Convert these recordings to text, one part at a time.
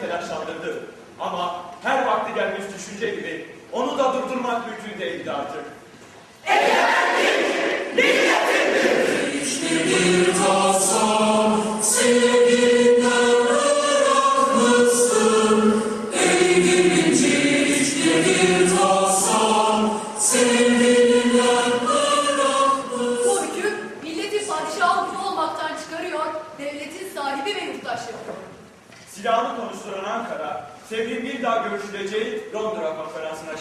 telaşlandırdı. Ama her vakti gelmiş düşünce gibi onu da durdurmak mümkün değildi artık.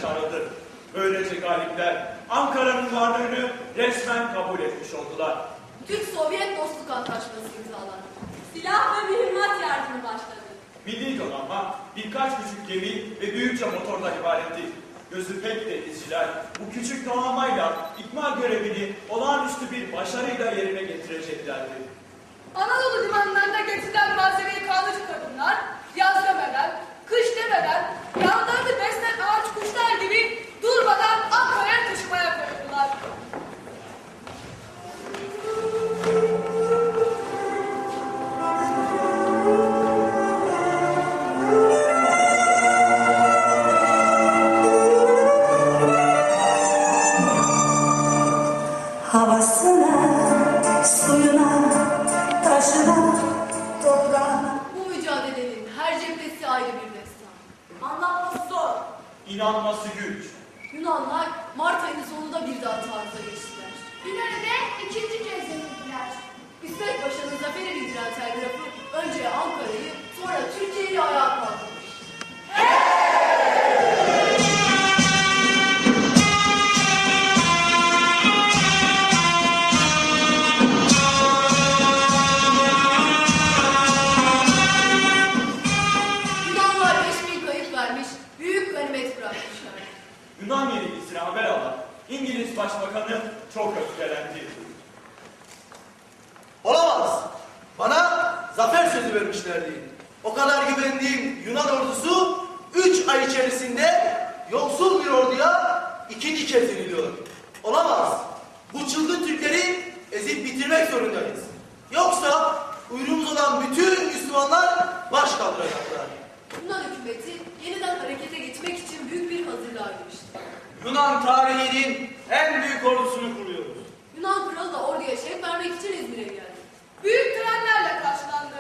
Çağrıldı. Böylece galipler Ankara'nın varlığını resmen kabul etmiş oldular. Türk-Sovyet dostluk antlaşması imzalandı. Silah ve mühimmat yardımı başladı. Milli donanma birkaç küçük gemi ve büyükçe motorla ibaretti. Gözü pek denizciler bu küçük donanmayla ikmal görevini olağanüstü bir başarıyla yerine getireceklerdi. Anadolu limanlarına getirilen malzemeyi kalıcı kadınlar, yaz demeden, kış demeden, yağlarını beslen ağaç kuşlar gibi İnanması güç. Yunanlar Mart ayının sonunda bir daha taarruza geçtiler. İnönü'de ikinci kez yenildiler. İsmet Paşa'nın zaferi bildiren telgrafı önce Ankara'yı sonra Türkiye'yi ayağa kaldırmış. Vermişlerdi. O kadar güvendiğim Yunan ordusu 3 ay içerisinde yoksul bir orduya ikinci kez yeniliyor. Olamaz. Bu çılgın Türkleri ezip bitirmek zorundayız. Yoksa uyruğumuz olan bütün Müslümanlar baş kaldıracaklar. Yunan hükümeti yeniden harekete geçmek için büyük bir hazırlığa girişti. Yunan tarihinin en büyük ordusunu kuruyoruz. Yunan kralı da orduya şef vermek için İzmir'e geldi. Büyük törenlerle karşılandı.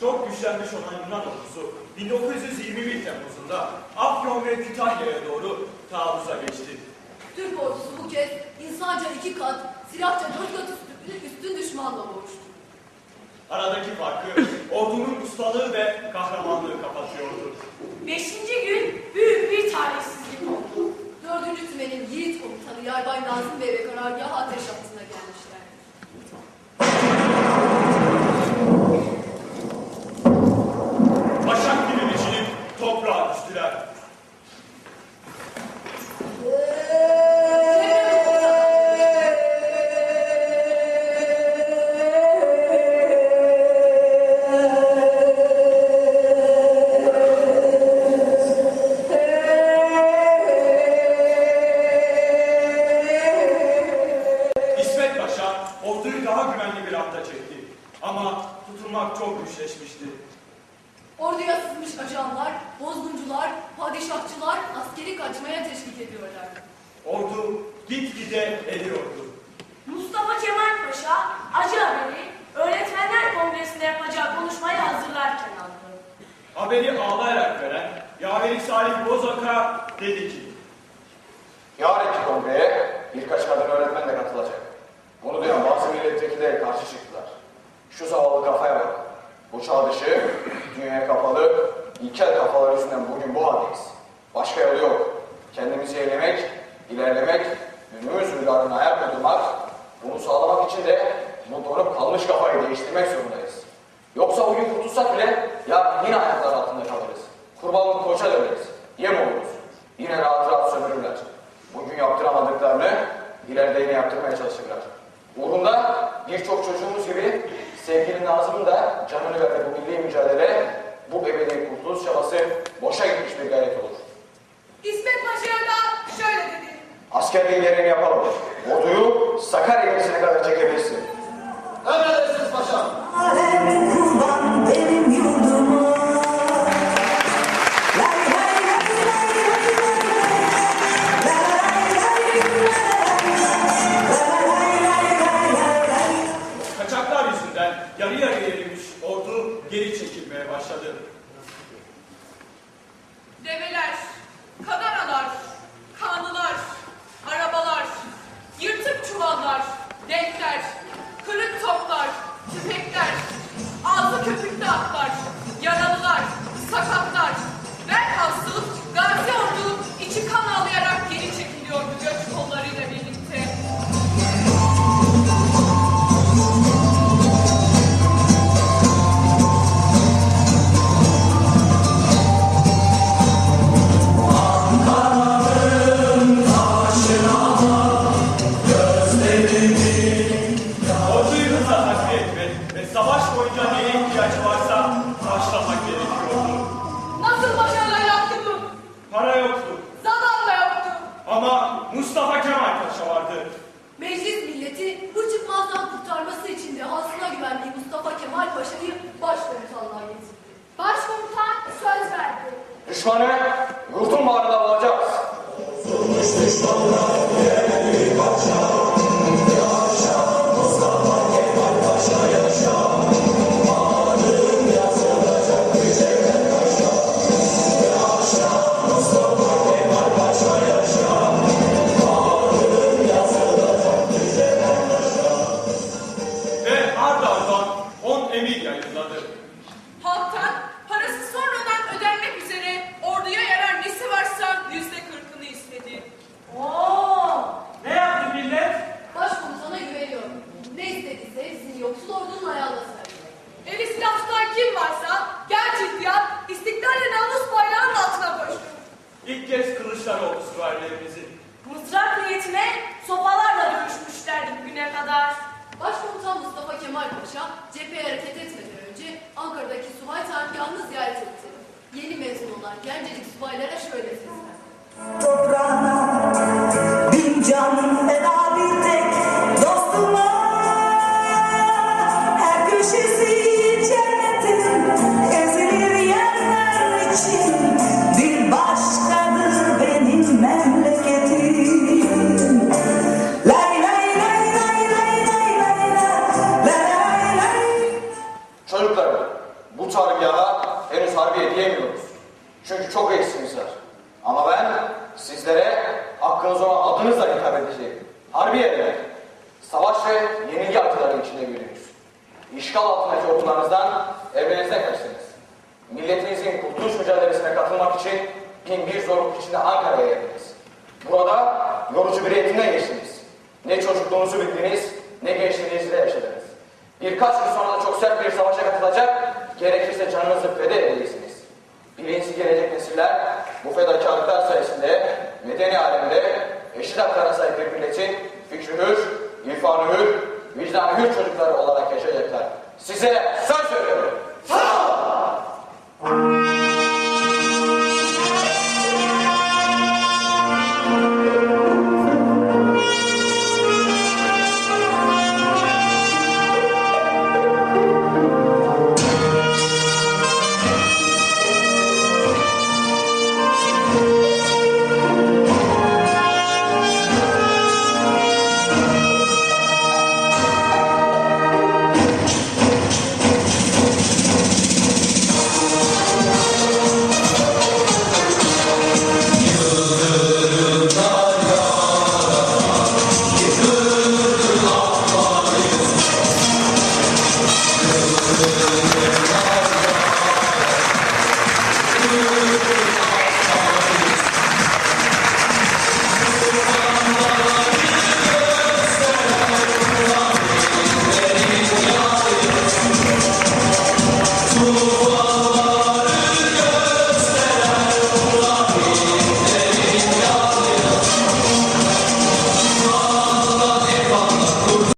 Çok güçlenmiş olan Yunan ordusu 1921 Temmuz'unda Afyon ve Kütahya'ya doğru taarruza geçti. Türk ordusu bu kez insanca iki kat, silahça dört kat üstün, üstün düşmanla boğuştu. Aradaki farkı ordunun ustalığı ve kahramanlığı kapatıyordu. Beşinci gün büyük bir talihsizlik oldu. Dördüncü tümenin yiğit komutanı Yaybay Nazım Bey ve karargahı ateş altına gelmişler. Güçleşmişti. Orduya sızmış ajanlar, bozguncular, padişahçılar askeri kaçmaya teşvik ediyorlardı. Ordu gitgide eriyordu. Mustafa Kemal Paşa acı haberi öğretmenler kongresinde yapacağı konuşmayı hazırlarken aldı. Haberi ağlayarak veren Yaveri Salih Bozok'a dedi ki Yarınki kongreye birkaç kadın öğretmen de katılacak. Bunu duyan bazı milletvekilleri karşı çıktılar. Şu zavallı kafaya bak. Bu çağ dışı, dünyaya kapalı, ilkel kafalar yüzünden bugün bu haldeyiz. Başka yolu yok. Kendimizi eylemek, ilerlemek, günümüz uygarlığına ayak uydurmak, bunu sağlamak için de donup kalmış kafayı değiştirmek zorundayız. Yoksa bugün kurtulsak bile ya yine ayaklar altında kalırız. Kurbanlık koça döneriz. Yem oluruz. Yine rahat rahat sömürürler. Bugün yaptıramadıklarını ileride yine yaptırmaya çalışırlar. Uğrunda birçok çocuğumuz gibi sevgili Nazım'ın da canını verdi bu milli mücadele, bu ebedi kurtuluş çabası boşa gitmiş bir gayret olur. İsmet Paşa'ya da şöyle dedi. Askerliğin yerini yapalım. Orduyu Sakarya gemisine kadar çekebilirsin. Emredersiniz paşam. Paşa'yı başkomutanlığa getirdi. Başkomutan söz verdi. Düşmanı yurdun bağrında bulacağız. Başkomutan Mustafa Kemal Paşa cepheye hareket etmeden önce Ankara'daki subay yalnız ziyaret etti. Yeni mezun olan gencecik subaylara şöyle seslendi. Toprağına bin can feda bir tek çok. Ama ben sizlere hakkınız olan adınızla hitap edeceğim. Harbiye demek. Savaş ve yenilgi aktıları içinde büyüdünüz. İşgal altındaki ordunlarınızdan evrenizden kaçtınız. Milletinizin kurtuluş mücadelesine katılmak için bin bir zorluk içinde Ankara'ya geldiniz. Burada yorucu bir eğitimden geçtiniz. Vicdanı hür çocukları olarak yaşayacaklar. Size söz veriyorum.